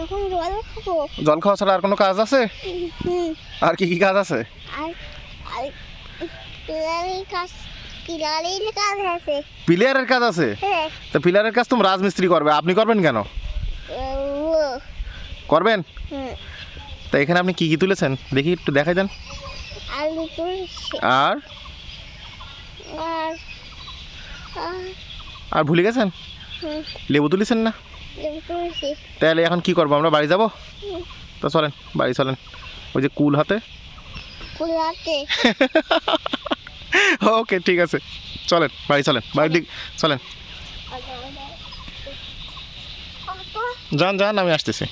এখন জল খাব। জল খাওয়া ছাড়া আর কোনো কাজ আছে? আর কি কি কাজ আছে? আর পিলারের কাজ আছে। প্লেয়ারের কাজ আছে? হ্যাঁ। তো প্লেয়ারের কাজ তুমি রাজমিস্ত্রি করবে। আপনি করবেন কেন? করবেন? তা এখানে আপনি কি কি তুলেছেন? দেখি একটু দেখাই দেন। আর? আর ভুলে গেছেন? লেবু তুলেছেন না? তাহলে এখন কি করব? আমরা বাড়ি যাব। তো চলেন বাড়ি চলেন। ওই যে কুল হাতে। ওকে ঠিক আছে। চলেন বাড়ি চলেন বাড়ির দিক চলেন। যান যান আমি আসতেছি।